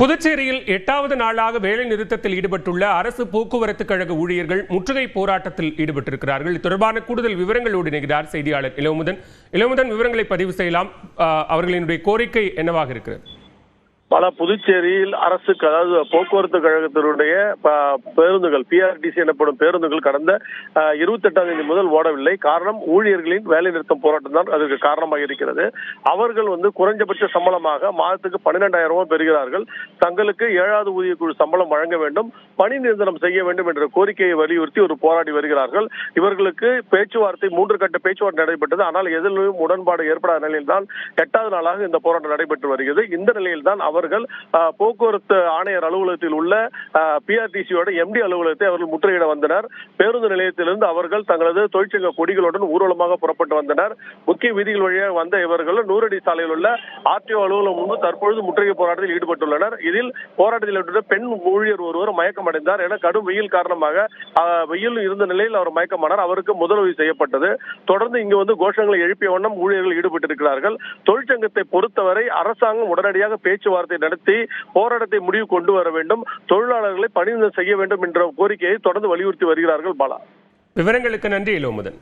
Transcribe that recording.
புதுச்சேரியில் எட்டாவது நாளாக வேலை நிறுத்தத்தில் ஈடுபட்டுள்ள அரசு போக்குவரத்து கழக ஊழியர்கள் முற்றுகை போராட்டத்தில் ஈடுபட்டிருக்கிறார்கள். இது தொடர்பான கூடுதல் விவரங்களோடு இணைகிறார் செய்தியாளர் இளமுதன். இளமுதன் விவரங்களை பதிவு செய்யலாம். அவர்களினுடைய கோரிக்கை என்னவாக இருக்கிறது? பல புதுச்சேரியில் அரசுக்கு அதாவது போக்குவரத்து கழகத்தினுடைய பேருந்துகள் பிஆர்டிசி எனப்படும் பேருந்துகள் கடந்த இருபத்தி எட்டாம் தேதி முதல் ஓடவில்லை. காரணம் ஊழியர்களின் வேலை நிறுத்தம் போராட்டம் தான் அதற்கு காரணமாக இருக்கிறது. அவர்கள் வந்து குறைஞ்சபட்ச சம்பளமாக மாதத்துக்கு பன்னிரெண்டாயிரம் ரூபாய் பெறுகிறார்கள். தங்களுக்கு ஏழாவது ஊதிய குழு சம்பளம் வழங்க வேண்டும் பணி நிரந்தரம் செய்ய வேண்டும் என்ற கோரிக்கையை வலியுறுத்தி ஒரு போராடி வருகிறார்கள். இவர்களுக்கு பேச்சுவார்த்தை மூன்று கட்ட பேச்சுவார்த்தை நடைபெற்றது. ஆனால் எதிலும் உடன்பாடு ஏற்படாத நிலையில்தான் எட்டாவது நாளாக இந்த போராட்டம் நடைபெற்று வருகிறது. இந்த நிலையில்தான் அவர்கள் போக்குவரத்து ஆணையர் அலுவலகத்தில் உள்ள பிஆர்டிசியோட எம்டி அலுவலகத்தை அவர்கள் முற்றுகையிட வந்தனர். பேருந்து நிலையத்திலிருந்து அவர்கள் தங்களது தொழிற்சங்க கொடிகளுடன் ஊர்வலமாக புறப்பட்டு வந்தனர். முக்கிய வீதிகள் வழியாக வந்த இவர்கள் நூறடி சாலையில் உள்ள ஆர்டிஓ அலுவலகம் முன்பு தற்பொழுது முற்றுகை போராட்டத்தில் ஈடுபட்டுள்ளனர். இதில் போராட்டத்தில் ஈடுபட்ட பெண் ஊழியர் ஒருவர் மயக்கமடைந்தார் என கடும் வெயில் காரணமாக வெயில் இருந்த நிலையில் அவர் மயக்கமானார். அவருக்கு முதலுதவி செய்யப்பட்டது. தொடர்ந்து இங்கு வந்து கோஷங்களை எழுப்பிய வண்ணம் ஊழியர்கள் ஈடுபட்டிருக்கிறார்கள். தொழிற்சங்கத்தை பொறுத்தவரை அரசாங்கம் உடனடியாக பேச்சுவார்த்தை நடத்தி போராட்டத்தை முடிவு கொண்டு வர வேண்டும். தொழிலாளர்களை பணிநிலை செய்ய வேண்டும் என்ற கோரிக்கையை தொடர்ந்து வலியுறுத்தி வருகிறார்கள் பாலா. விவரங்களுக்கு நன்றி இளமுதன்